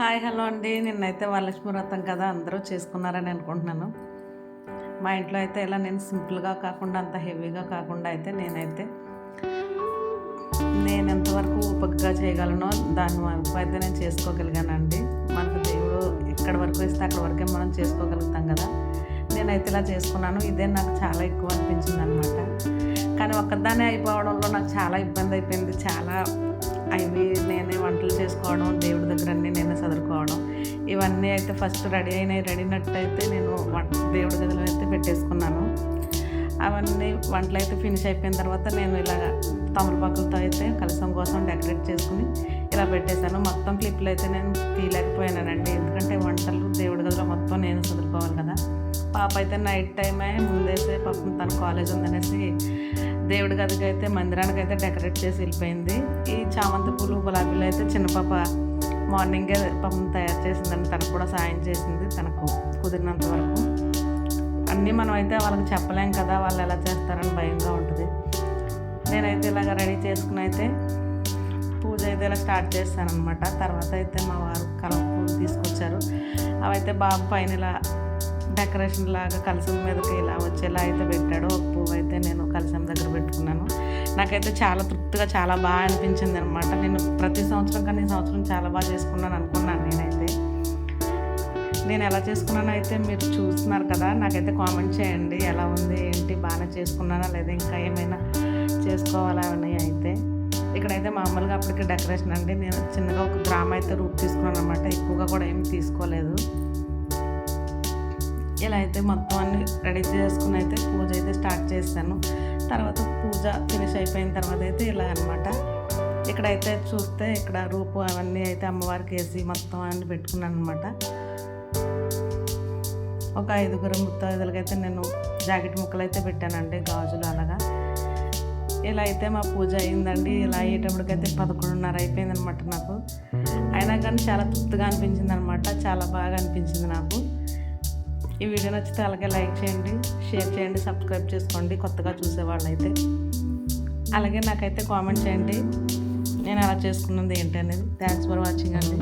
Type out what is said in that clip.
Hi hello అండి. నిన్నైతే వరలక్ష్మి వ్రతం కదా అందరూ చేసుకున్నారని అనుకుంటున్నాను. మా ఇంట్లో అయితే ఇలా నేను సింపుల్గా కాకుండా అంత హెవీగా కాకుండా అయితే నేనైతే నేను ఎంతవరకు ఉపగ్గా చేయగలనో దాని వరకు అయితే నేను చేసుకోగలిగానండి. మనకు దేవుడు ఎక్కడి వరకు ఇస్తే అక్కడి వరకే మనం చేసుకోగలుగుతాం కదా. నేనైతే ఇలా చేసుకున్నాను. ఇదే నాకు చాలా ఎక్కువ అనిపించింది అనమాట కానీ ఒక్కదానే అయిపోవడంలో నాకు చాలా ఇబ్బంది అయిపోయింది. చాలా అవి చేసుకోవడం దేవుడి దగ్గర అన్నీ నేనే చదువుకోవడం ఇవన్నీ అయితే ఫస్ట్ రెడీ అయినాయి. రెడీనట్టు అయితే నేను వంట దేవుడి గదిలో అయితే పెట్టేసుకున్నాను. అవన్నీ వంటలు అయితే ఫినిష్ అయిపోయిన తర్వాత నేను ఇలా తమలపాకులతో అయితే కలసం కోసం డెకరేట్ చేసుకుని ఇలా పెట్టేశాను. మొత్తం క్లిప్లు అయితే నేను తీయలేకపోయానండి. ఎందుకంటే పాప అయితే నైట్ టైమే ముందైతే పాపం తన కాలేజ్ ఉందనేసి దేవుడి గదికి అయితే మందిరానికి అయితే డెకరేట్ చేసి వెళ్ళిపోయింది. ఈ చామంతి పూలు గులాబీలు అయితే చిన్న పాప మార్నింగే పాపం తయారు చేసిందని తనకు కూడా సాయం చేసింది తనకు కుదిరినంత వరకు. అన్నీ మనం అయితే వాళ్ళకి చెప్పలేం కదా వాళ్ళు ఎలా చేస్తారని భయంగా ఉంటుంది. నేనైతే ఇలాగ రెడీ చేసుకుని అయితే పూజ అయితే ఇలా స్టార్ట్ చేస్తాను అనమాట తర్వాత అయితే మా వారు కలవ పూలు తీసుకొచ్చారు. అవైతే బాబు పైన ఇలా డెకరేషన్ లాగా కలసం మీదకి ఇలా వచ్చేలా అయితే పెట్టాడు ఒక పువ్వు అయితే నేను కలసం దగ్గర పెట్టుకున్నాను. నాకైతే చాలా తృప్తిగా చాలా బాగా అనిపించింది అనమాట నేను ప్రతి సంవత్సరం కానీ సంవత్సరం చాలా బాగా చేసుకున్నాను అనుకున్నాను నేనైతే. నేను ఎలా చేసుకున్నానో అయితే మీరు చూస్తున్నారు కదా నాకైతే కామెంట్ చేయండి. ఎలా ఉంది ఏంటి బాగానే చేసుకున్నానా లేదా ఇంకా ఏమైనా చేసుకోవాలా అని అయితే. ఇక్కడైతే మామూలుగా అప్పటికి డెకరేషన్ అండి. నేను చిన్నగా ఒక గ్రామ్ అయితే రూప్ తీసుకున్నాను అనమాట ఎక్కువగా కూడా ఏమి తీసుకోలేదు. ఇలా అయితే మొత్తం అన్ని రెడీ చేసుకుని అయితే పూజ అయితే స్టార్ట్ చేస్తాను తర్వాత పూజ ఫినిష్ అయిపోయిన తర్వాత అయితే ఇలా అనమాట ఇక్కడైతే చూస్తే ఇక్కడ రూపు అవన్నీ అయితే అమ్మవారికి వేసి మొత్తం అన్ని పెట్టుకున్నాను అనమాట ఒక ఐదుగురు ముత్తైదులకైతే నేను జాకెట్ ముక్కలు అయితే పెట్టానండి గాజులు అలాగా. ఇలా అయితే మా పూజ అయిందండి. ఇలా అయ్యేటప్పటికైతే పదకొండున్నర అయిపోయింది అనమాట నాకు. అయినా కానీ చాలా తృప్తిగా అనిపించింది అనమాట చాలా బాగా అనిపించింది నాకు. ఈ వీడియో నచ్చితే అలాగే లైక్ చేయండి షేర్ చేయండి సబ్స్క్రైబ్ చేసుకోండి కొత్తగా చూసేవాళ్ళైతే. అయితే అలాగే నాకైతే కామెంట్ చేయండి నేను అలా చేసుకున్నది ఏంటి అనేది థ్యాంక్స్ ఫర్ వాచింగ్ అండి.